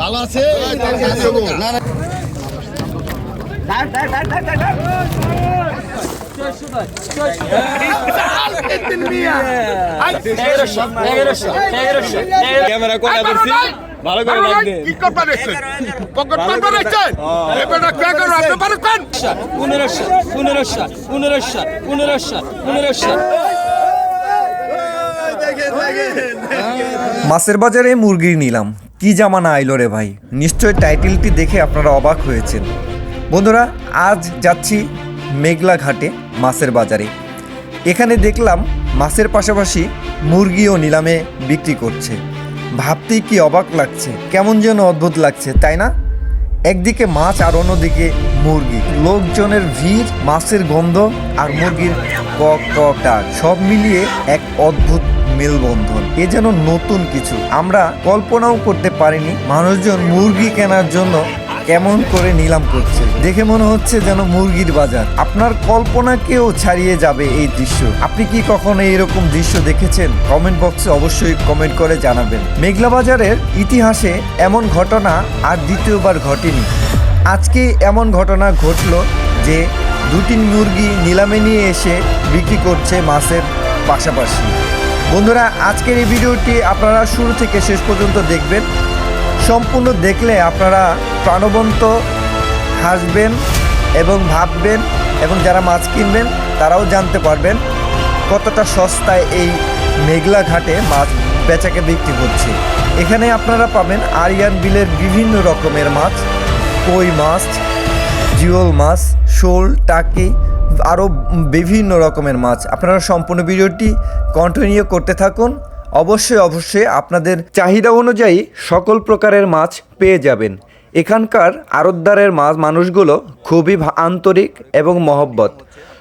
ভালো আছে? না না ক্যামেরা কোনা ধরছি ভালো করে লাগবে। কি করবা দেখছেন? পকেট মারবা দেখছেন এবারে কে করো আপনি পারবেন পনেরোশো পনেরোশো পনেরোশো পনেরোশো পনেরোশো মাছের বাজারে মুরগি নিলাম। কি জামানা আইলো রে ভাই? নিশ্চয় টাইটেলটি দেখে আপনারা অবাক হয়েছেন। বন্ধুরা, আজ যাচ্ছি মেঘলা ঘাটে মাছের বাজারে। এখানে দেখলাম মাছের পাশাপাশি মুরগিও নিলামে বিক্রি করছে। ভাবতেই কি অবাক লাগছে, কেমন যেন অদ্ভুত লাগছে, তাই না? একদিকে মাছ আর অন্যদিকে মুরগি। লোকজনের ভিড়, মাছের গন্ধ আর মুরগির কক কক ডাক, সব মিলিয়ে এক অদ্ভুত মেলবন্ধন। এ যেন নতুন কিছু। আমরা কল্পনাও করতে পারিনি মানুষজন মুরগি কেনার জন্য কেমন করে নিলাম করছে। দেখে মনে হচ্ছে যেন মুরগির বাজার। আপনার কল্পনাকেও ছাড়িয়ে যাবে এই দৃশ্য। আপনি কি কখনো এরকম দৃশ্য দেখেছেন? কমেন্ট বক্সে অবশ্যই কমেন্ট করে জানাবেন। মেঘলা বাজারের ইতিহাসে এমন ঘটনা আর দ্বিতীয়বার ঘটেনি। আজকে এমন ঘটনা ঘটলো যে দুটি মুরগি নিলামে নিয়ে এসে বিক্রি করছে মাছের পাশাপাশি। বন্ধুরা, আজকের এই ভিডিওটি আপনারা শুরু থেকে শেষ পর্যন্ত দেখবেন। সম্পূর্ণ দেখলে আপনারা প্রাণবন্ত হাসবেন এবং ভাববেন এবং যারা মাছ কিনবেন, তারাও জানতে পারবেন কতটা সস্তায় এই মেঘলা ঘাটে মাছ বেচাকে বিক্রি হচ্ছে। এখানে আপনারা পাবেন আরিয়ান বিলের বিভিন্ন রকমের মাছ, কই মাছ, জিওল মাছ, শোল, টাকি আরও বিভিন্ন রকমের মাছ। আপনারা সম্পূর্ণ ভিডিওটি কন্টিনিউ করতে থাকুন। অবশ্যই অবশ্যই আপনাদের চাহিদা অনুযায়ী সকল প্রকারের মাছ পেয়ে যাবেন। এখানকার আড়তদারের মাছ, মানুষগুলো খুবই আন্তরিক এবং মহব্বত।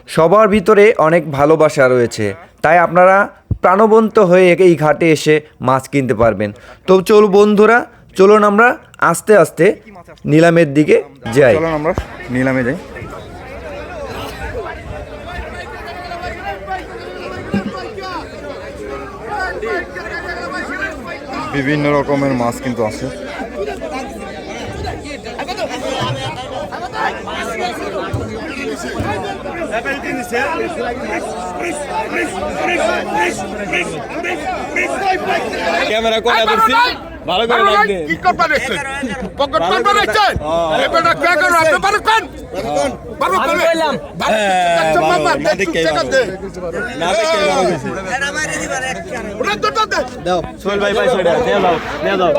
সবার ভিতরে অনেক ভালোবাসা রয়েছে। তাই আপনারা প্রাণবন্ত হয়ে এই ঘাটে এসে মাছ কিনতে পারবেন। তো চল বন্ধুরা, চলুন আমরা আস্তে আস্তে নিলামের দিকে যাই। আমরা নিলামে যাই। বিভিন্ন রকমের মাছ কিন্তু আছে। ক্যামেরা কোথায় ধরছি ভালো করে রাখ দে। কি করবা দেখছেন পকেট কোন বানাইছেন এ বেটা কে করো আপনি পারো কোন পারো কোন বললাম না দেখে না দেখে না মারি দিবার এক ওরা দুটো দে। দাও সোহেল ভাই ভাই সোহেল দে দাও দে দাও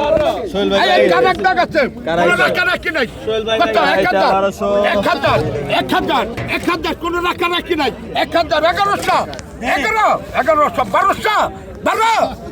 সোহেল ভাই ভাই। কানেক না গেছে কোন কানেক কি নাই। সোহেল ভাই কত? 1000 1000 1000 1000 কোন রাখা রাখি নাই। 1000 1100 11 1100 1200 12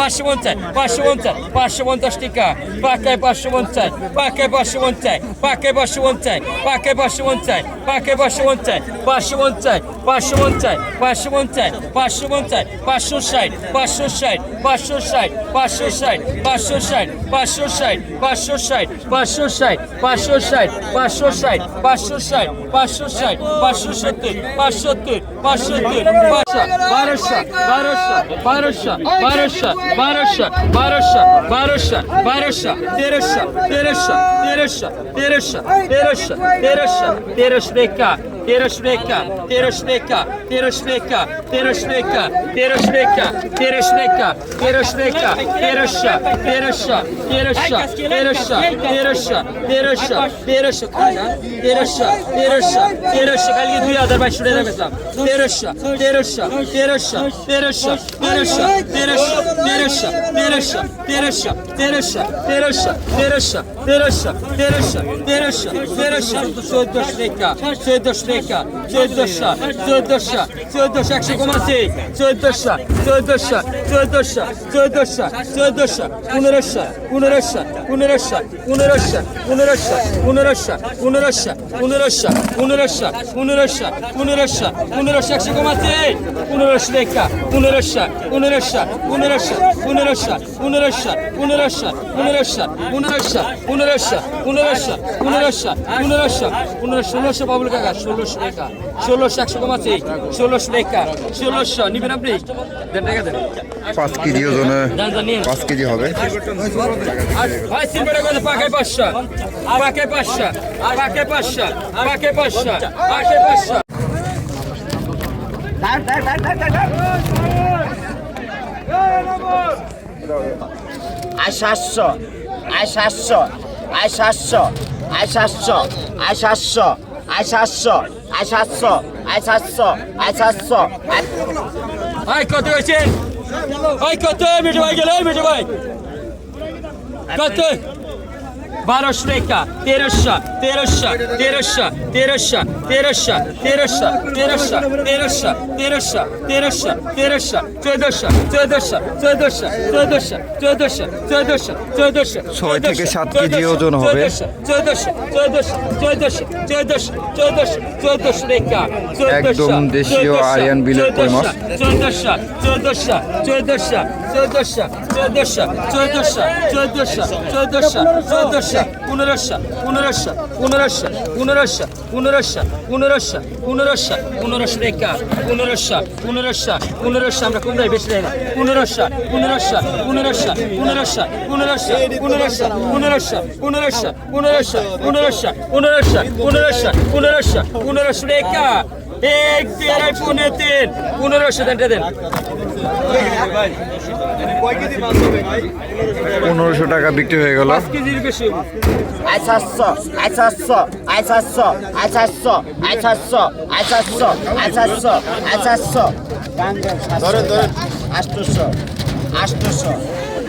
পাঁচশো পঞ্চাশ পাঁচশো পঞ্চাশ পাঁচশো পঞ্চাশ টাকা পাকায় পাঁচশো পঞ্চাশ পাকায় পাঁচশো পঞ্চাশ পাকায় পাঁচশো পঞ্চাশ পাকায় পাঁচশো পঞ্চাশ পাকায় পাঁচশো পঞ্চাশ পাঁচশো পঞ্চাশ পাঁচশো পঞ্চাশ পাঁচশো পঞ্চাশ পাঁচশো পঞ্চাশ পাঁচশো ষাট পাঁচশো ষাট পাঁচশো ষাট পাঁচশো ষাট পাঁচশো ষাট পাঁচশো ষাট পাঁচশো ষাট পাঁচশো ষাট পাঁচশো ষাট পাঁচশো ষাট পাঁচশো ষাট পাঁচশো ষাট পাঁচশো সত্তর পাঁচশো সত্তর পাঁচশো সত্তর পাঁচশো বারোশো বারোশো বারোশো বারোশো বারোশো বারোশো বারোশো বারোশো তেরোশো তেরোশো তেরোশো তেরোশো তেরোশো তেরোশো তেরোশো রেখা তেরোশো রেখা তেরোশো রেখা তেরোশো রেখা তেরোশো রেখা তেরোশো রেখা তেরোশো রেখা তেরোশো রেখা তেরোশো তেরোশো তেরোশো তেরোশো তেরোশো তেরোশো তেরোশো তেরোশো তেরোশো তেরোশো কালকে দুই হাজার বাইশশো টাকা বেচলাম তেরোশো তেরোশো তেরোশো তেরোশো তেরোশো তেরোশো তেরোশো তেরোশো তেরোশো তেরোশো তেরোশো তেরোশো তেরোশো টাকা চোদ্দশো চোদ্দশো চোদ্দশো একশো কমাচ্ছে চোদ্দশো চোদ্দশো চোদ্দশো চোদ্দশো চোদ্দশো পনেরোশো পনেরোশো পনেরোশো পনেরোশো পনেরোশো পনেরোশো পনেরোশো পনেরোশো পনেরোশো পনেরোশো পনেরোশো পনেরোশো একশো কমাচ্ছে পনেরোশো টাকা পনেরোশো পনেরোশো পনেরোশো পনেরোশো পনেরোশো পনেরোশো পনেরোশো পনেরোশো পনেরোশো পনেরোশো পনেরোশো পনেরোশো পনেরো ষোলোশো বাবুল কাকা ষোলোশো টাকা ষোলোশো একশো কমাচ্ছে। ষোলোশো টাকা ষোলোশো নিবেন আপনি? দেন টাকা দেন। পাঁচ কেজি ওজনে পাঁচ কেজি হবে। ভাই পাকে পাঁচশো। পাকে পাঁচশো। পাকে পাঁচশো। পাকে পাঁচশো। পাকে পাঁচশো। আয় সাতশো আয় সাতশো আয় সাতশো আয় সাতশো আয় সাতশো। আয় সাতশো আয় সাতশো আয় সাতশো আয় সাতশো, আয় কত হয়েছেন ভাই, কত মিঠু ভাই গেল, মিঠু ভাই। কত? বারোশো টাকা তেরোশো তেরোশো তেরোশো তেরোশো তেরোশো তেরোশো তেরোশো তেরোশো তেরোশো তেরোশো তেরোশো চোদ্দশো চোদ্দশো চোদ্দশো চোদ্দশো চোদ্দশো চোদ্দশো চোদ্দশো ছয় থেকে সাত কেজি ওজন হবে। চোদ্দশো চোদ্দশো চোদ্দশো চোদ্দশো চোদ্দশো চোদ্দশো টাকা একদম দেশীয় আরিয়ান বিলের মাছ। চোদ্দশো চোদ্দশো চোদ্দশো চোদ্দশো চোদ্দশো চোদ্দশো চোদ্দশো চোদ্দশো চোদ্দশো পনেরোশো পনেরোশো পনেরোশো পনেরোশো পনেরোশো পনেরোশো পনেরোশো পনেরোশো রেখা পনেরোশো পনেরোশো পনেরোশো আমরা কম বেশি দেয় না পনেরোশো পনেরোশো পনেরোশো পনেরোশো পনেরোশো পনেরোশো পনেরোশো পনেরোশো পনেরোশো পনেরোশো পনেরোশো পনেরোশো পনেরোশো পনেরোশো রেখা এক দেড় পনেরো তিন। পনেরোশো দেন দেন। পনেরোশো টাকা বিক্রি হয়ে গেল। সাতশো আয়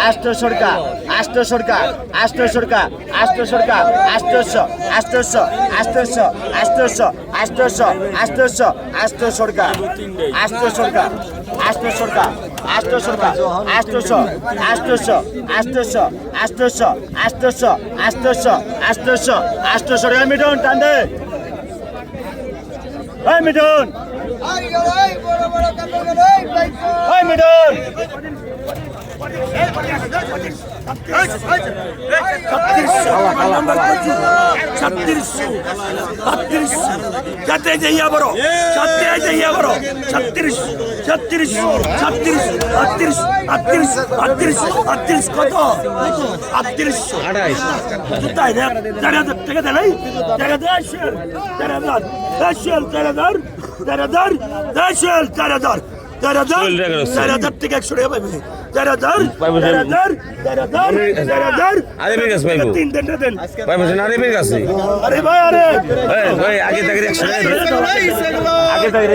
আষ্ট সড়কা আষ্ট সড়কা আষ্ট সড়কা আষ্ট সড়কা আষ্ট আষ্টশো আষ্টশো আষ্টশো আষ্টশো আষ্টশো আষ্ট সড়কা আষ্ট সড়কা আষ্ট সড়কা আষ্ট সড়কা আষ্টশো আষ্টশো আষ্টশো আষ্টশো আষ্টশো আষ্টশো আষ্টশো আষ্ট সড়কা মিঠুন টান দে ওই মিঠুন ছত্রিশশো ছত্রিশশো যাতে যাইয়া বড় যাতে যাইয়া বড় ছত্রিশ ছত্রিশ ছত্রিশ আটত্রিশ আটত্রিশ আটত্রিশ আটত্রিশ কত আটত্রিশশো তাই না দেড় হাজার টাকা দেয় দেড় হাজার দেড় হাজার হাজার থেকে একশো টাকা পাইবে আরিফের কাছে পাইবো পাইবো সেন আরিফের কাছে আরে ভাই আরে ভাই আগে থেকে আগে থেকে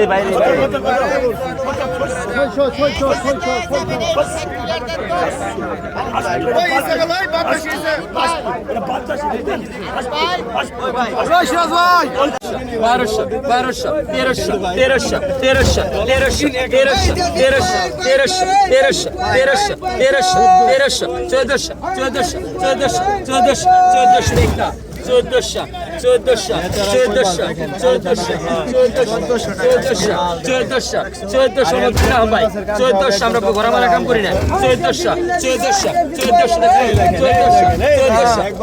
বারোশো বারোশো তেরোশো তেরোশো তেরোশো তেরোশো তেরোশো তেরোশো তেরোশো তেরোশো তেরোশো তেরোশো তেরোশো চোদ্দশো চোদ্দশো চোদ্দশো চোদ্দশো চোদ্দশো চোদ্দশো চোদ্দশো চোদ্দশো চোদ্দশো চোদ্দশো চোদ্দশো চোদ্দশো চোদ্দশো না ভাই চোদ্দশো আমরা ঘোরা মারা কাম করি না চোদ্দশো চোদ্দশো চোদ্দশো চোদ্দশো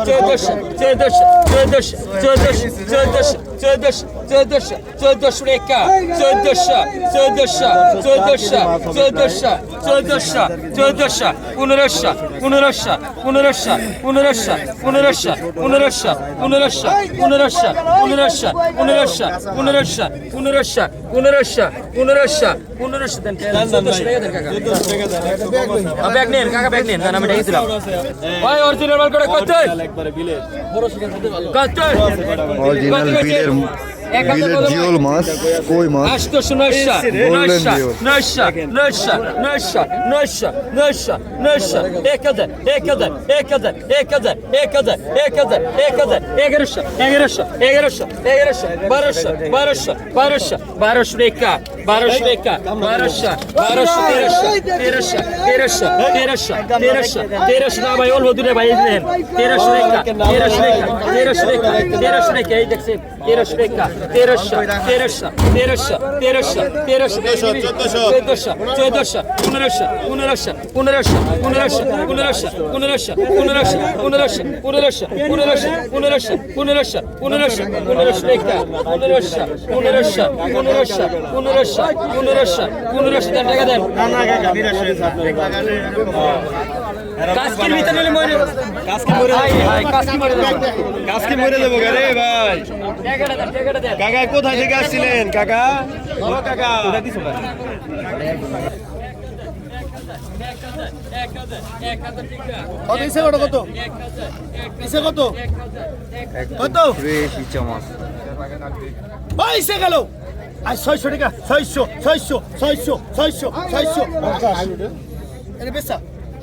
চোদ্দশো চোদ্দশো চোদ্দশো চোদ্দশো চোদ্দশো চোদ্দশো চোদ্দশো চোদ্দশো রেখা চোদ্দশো চোদ্দশো চোদ্দশো চোদ্দশো চোদ্দশো চোদ্দশো পনেরোশো পনেরোশো পনেরোশো পনেরোশো পনেরোশো পনেরোশো পনেরোশো দেন দেন কাকা ব্যাগ নেন কাকা ব্যাগ নেন আমি ডেকে দিলাম ভাই অরিজিনাল মাল করে কত কত অরিজিনাল বিলের Bile diyolmaz, koymaz. Aşk olsun aşağı, aşağı, aşağı, aşağı, aşağı, aşağı, aşağı, aşağı. Ekade, ekade, ekade, ekade, ekade, ekade, ekade. Egerişe, egerişe, egerişe, egerişe. Barışa, barışa, barışa, barış reka, barış reka, barışa, barış terişa, terişa, terişa, terişa, terişa, terişa. Ne yapayım? Olmadı ne yapayım? Terişa reka, terişa reka, terişa reka, terişa reka. Ejdeksin. তেরোশো রেখা তেরোশো তেরোশো তেরোশো তেরোশো তেরোশো চোদ্দশো চোদ্দশো পনেরোশো পনেরোশো পনেরোশো পনেরোশো পনেরোশো পনেরোশো পনেরোশো পনেরোশো পনেরোশো পনেরোশো পনেরোশো পনেরোশো পনেরোশো পনেরোশো রেখা পনেরোশো পনেরোশো পনেরোশো পনেরোশো পনেরোশো পনেরোশো টাকা দেন কাজকির ভিতরে মরে মরে দেবো রে ভাই কাকা, কোথায় থেকে আসছিলেন? কাকা? ও কাকা। কত? ইসে কত কত? ইসে কত? কত? ইসে গেল। আর ছয়শো টাকা। ছয়শো ছয়শো ছয়শো ছয়শো ছয়শো বেসা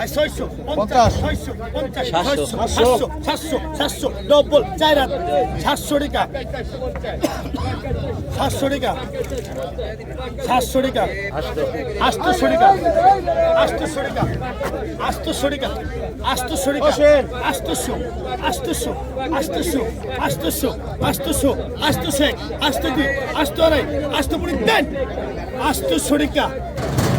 ছয়শো পঞ্চাশ ছয়শো পঞ্চাশ ছয়শো সাতশো সাতশো সাতশো ডবল চার হাত সাতশো টাকা সাতশো টাকা সাতশো টাকা আটশো টাকা আটশো টাকা আটশো টাকা আটশো টাকা আটশো আটশো আটশো আটশো আটশো আটশো আটশো এক আটশো দুই আটশো আড়াই আটশো পুরি দেন আটশো টাকা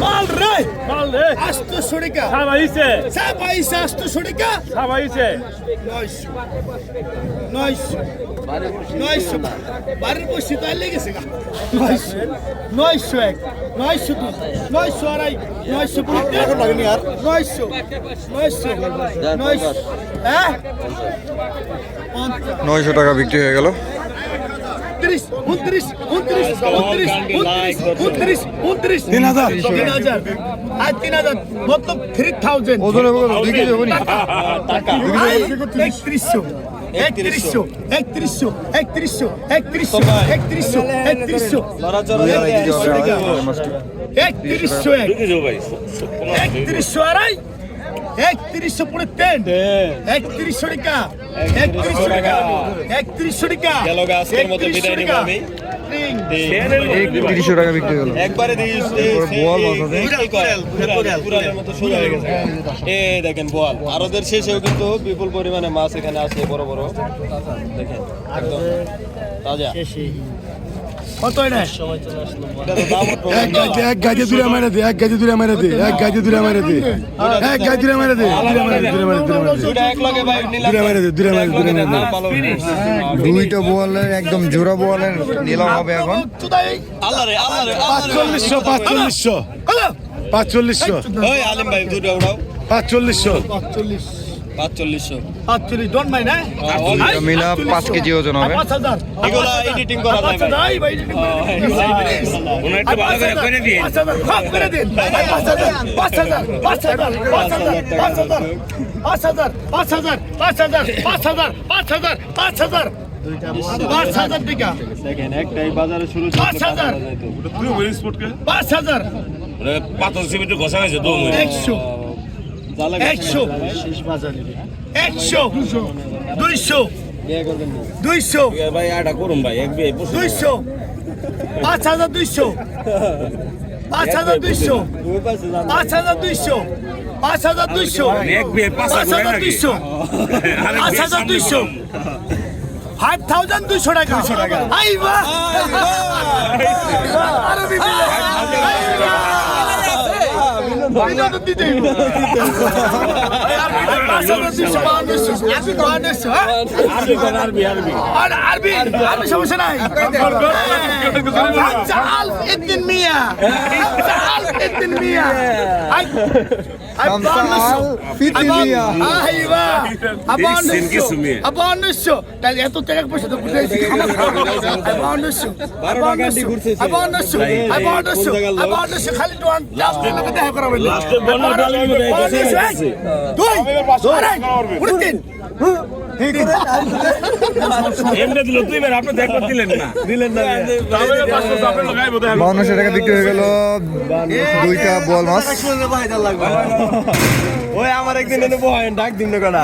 মাল রে। মাল রে। আটশো টাকা সাবাইছে সাবাইশে আটশো টাকা সাবাইছে নয়শো। নয়শো। নয়শো বাড়ির বসে তাই লেগেছে গা। নয়শো। নয়শো এক। নয়শো দুই। নয়শো আড়াই। নয়শো লাগেনি আর? নয়শো। নয়শো নয়শো। হ্যাঁ? নয়শো টাকা বিক্রি হয়ে গেল। উনত্রিশ উনত্রিশ উনত্রিশ উনত্রিশ উনত্রিশ উনত্রিশ তিন হাজার। তিন হাজার। আর তিন হাজার। মতলব থ্রি থাউজেন্ড একত্রিশশো একত্রিশশো একত্রিশশো একত্রিশশো একত্রিশশো একত্রিশশো একত্রিশশো। একত্রিশশো একত্রিশশো এক। একত্রিশশো আড়াই। একত্রিশশো টাকা এ দেখেন বল আরদের শেষেও কিন্তু বিপুল পরিমাণে মাছ এখানে আছে বড় বড়। দেখেন একদম। তাজা। এক দে এক দে এক মারে দে এক দে মারে দে দুইটা বলের একদম জোড়া বলের নিলাম হবে এখন পাঁচচল্লিশশো পাঁচচল্লিশশো পাঁচচল্লিশশো পাঁচচল্লিশশো পাঁচচল্লিশশো আটচল্লিশ ডন মাই না মিলা কেজি ওজন হবে পাঁচ হাজার এগুলা এডিটিং করা যায় পাঁচ ভাই হাজার এই একটু ভালো করে করে দিন পাঁচ হাজার করে দিন পাঁচ হাজার পাঁচ হাজার পাঁচ হাজার পাঁচ হাজার পাঁচ হাজার পাঁচ হাজার পাঁচ হাজার পাঁচ হাজার পাঁচ হাজার পাঁচ হাজার পাঁচ হাজার পাঁচ হাজার টাকা দেখেন একটাই বাজারে শুরু পাঁচ হাজার পাঁচ হাজার পাথর সিমেন্টের ঘষা গেছে দম একশো একশো। একশো দুইশো। দুইশো। ভাই এটা করুন ভাই এক দুইশো। পাঁচ হাজার দুইশো। পাঁচ হাজার দুইশো। পাঁচ হাজার। দুইশো। পাঁচ হাজার দুইশো। পাঁচ হাজার দুইশো। পাঁচ হাজার দুইশো। ফাইভ থাউজেন্ড দুইশো টাকা। দুইশো টাকা। আই বাহ আরে বিবিলা বাংলাদেশ দিতে হইব। আরবি আরবি সমস্যা নাই মিয়া মিয়া এত টাকা পয়সা তো বাউন্নশো খালি দেখা করাবেন বাউন্নশো টাকা বিক্রি হয়ে গেল দুইটা বোয়াল মাছ ওই আমার একদিন এনে বহেন ডাক দিন না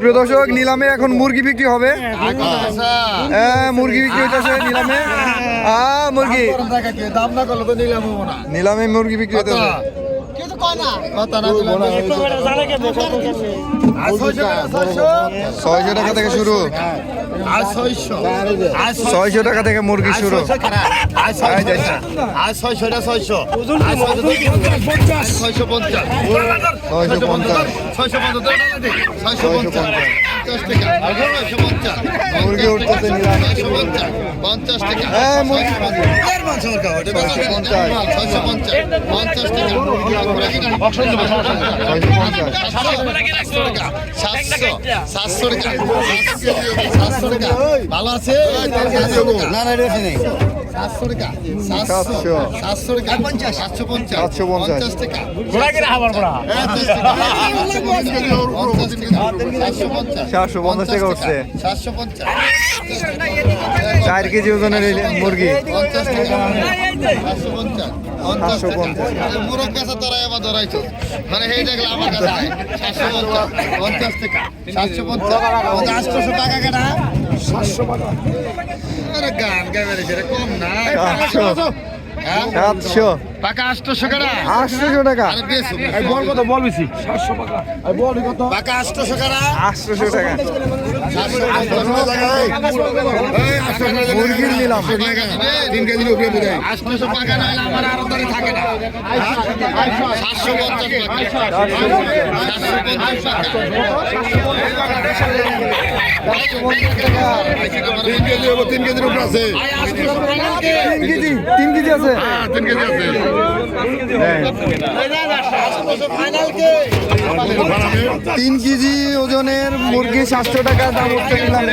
প্রিয় দর্শক নিলামে এখন মুরগি বিক্রি হবে। হ্যাঁ মুরগি বিক্রি হইতেছে নিলামে। মুরগি। দাম না করলে তো নিলাম মুরগি বিক্রি হইতেছে। আর ছয়শো টাকা থেকে শুরু। ছয়শো। টাকা থেকে মুরগি শুরু। ছয়শো ছয়শো পঞ্চাশ। ছয়শো পঞ্চাশ। ছয়শো পঞ্চাশ। ছয়শো পঞ্চাশ। ছয়শো পঞ্চাশ মুরগি উঠতেছে পঞ্চাশ টাকা হ্যাঁ ভালো আছে না না সাতশো টাকা। সাতশো। সাতশো টাকা। পঞ্চাশ। সাতশো পঞ্চাশ। সাতশো পঞ্চাশ। পঞ্চাশ টাকা। সাতশো পঞ্চাশ। টাকা উঠছে সাতশো পঞ্চাশ। চার কেজি ওজনের মুরগি। পঞ্চাশ টাকা। সাতশো পঞ্চাশ পঞ্চাশ সাতশো পঞ্চাশ। টাকা মুরগ কাছে তোরাই আবার ধরাইছো। মানে এই দেখলে আমার কাছে সাতশো পঞ্চাশ। পঞ্চাশ টাকা। সাতশো পঞ্চাশ। আটশোশো টাকা কেনা। সাতশো টাকা গান গাবে রে সেটা কম না। সাতশো। হ্যাঁ? সাতশো টাকা আটশোশো টাকা। বল কত? বল বেশি। টাকা। আটশোশো কেনা আটশোশো টাকা। মুরগির নিলাম। তিন কেজির উপরে বোঝায় আটশোশো টাকা নাহলে আমার আরও ধরে থাকে না। সাতশো টাকা। সাতশো টাকা। তিন কেজি তিন কেজির উপরে আছে। তিন কেজি তিন কেজি আছে? তিন কেজি আছে। তিন কেজি ওজনের মুরগি সাতশো টাকা দাম উঠতে নিলাম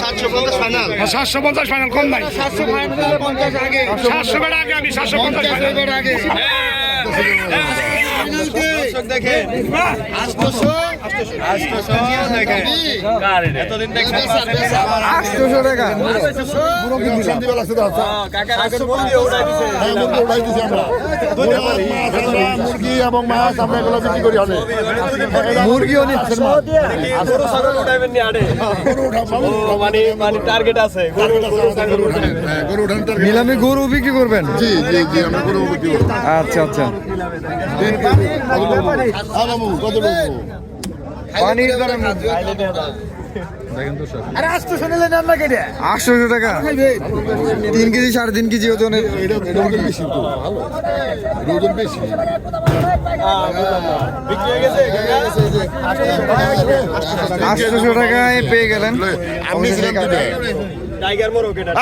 সাতশো পঞ্চাশ ফাইনাল। সাতশো পঞ্চাশ কম নাই। সাতশো ফাইনাল আগে। সাতশো বেড়া আগে আমি সাতশো পঞ্চাশ পঞ্চাশ আগে। টাকা। মুরগি এবং মাছ আমরা এগুলো বিক্রি করি অনেক মুরগিও নিচ্ছে গরু ছাগল উঠাইবেন নি আড়ে মানে মানে টার্গেট আছে। গরু গরু উঠান। নিলামে গরু বিক্রি করবেন? জি জি জি আমরা গরু বিক্রি আচ্ছা আচ্ছা। আটশোশো টাকা। তিন কেজি সাড়ে তিন কেজি ওজনের এটা এটা ওজন বেশি তো। ভালো। এটা ওজন বেশি। বিক্রি হয়ে গেছে আটশোশো টাকায় পেয়ে গেলেন আমি। টাইগার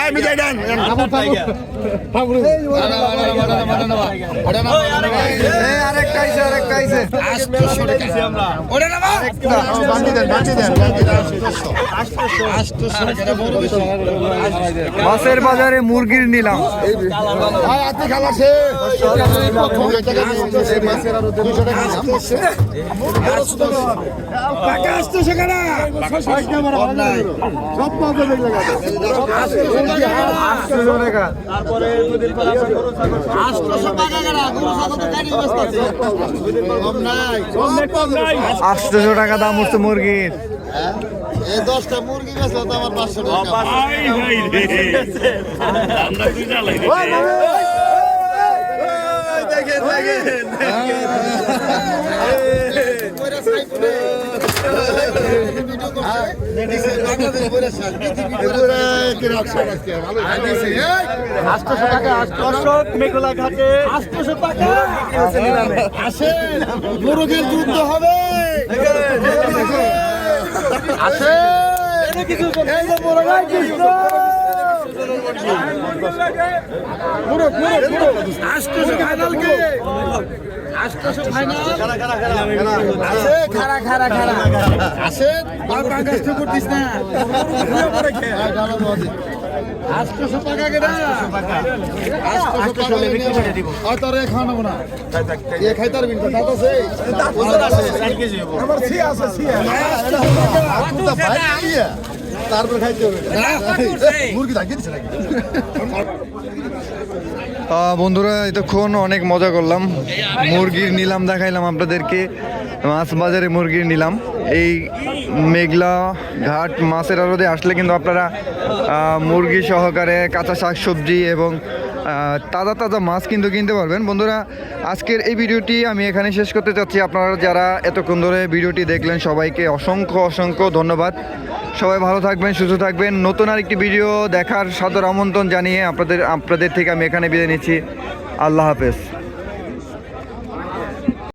এই মিজাই ডান টাইগার। মাছের বাজারে মুরগির নিলাম। সব পাবে আটশোশো টাকা দাম হচ্ছে মুরগির এই দশটা মুরগি গেছে তো আমার পাঁচশো টাকা। আই ভাই রে আমরা তুই জ্বালাই রে আটশোশো টাকা মুরগির যুদ্ধ হবে আসে খারা খারা খারা বাবা কষ্ট করতিস না আটশোশো টাকা কেনা আটশোশো টাকা আর তোর এ খাওয়ানো না এ খাইতে পারবি না দাঁত আছে আমার সি আছে সি তারপর খাইতে হবে। মুরগি থাকিয়ে দিচ্ছে নাকি? বন্ধুরা এতক্ষণ অনেক মজা করলাম। মুরগির নিলাম দেখাইলাম আপনাদেরকে। মাছ বাজারে মুরগির নিলাম। এই মেঘলা ঘাট মাছের আড়তে আসলে কিন্তু আপনারা মুরগি সহকারে কাঁচা শাক সবজি এবং তাজা তাজা মাছ কিন্তু কিনতে পারবেন। বন্ধুরা, আজকের এই ভিডিওটি আমি এখানে শেষ করতে চাচ্ছি। আপনারা যারা এতক্ষণ ধরে ভিডিওটি দেখলেন, সবাইকে অসংখ্য অসংখ্য ধন্যবাদ। সবাই ভালো থাকবেন, সুস্থ থাকবেন। নতুন আরেকটি ভিডিও দেখার সাদর আমন্ত্রণ জানিয়ে আপনাদের আপনাদের থেকে আমি এখানে বিদায় নিচ্ছি। আল্লাহ হাফেজ।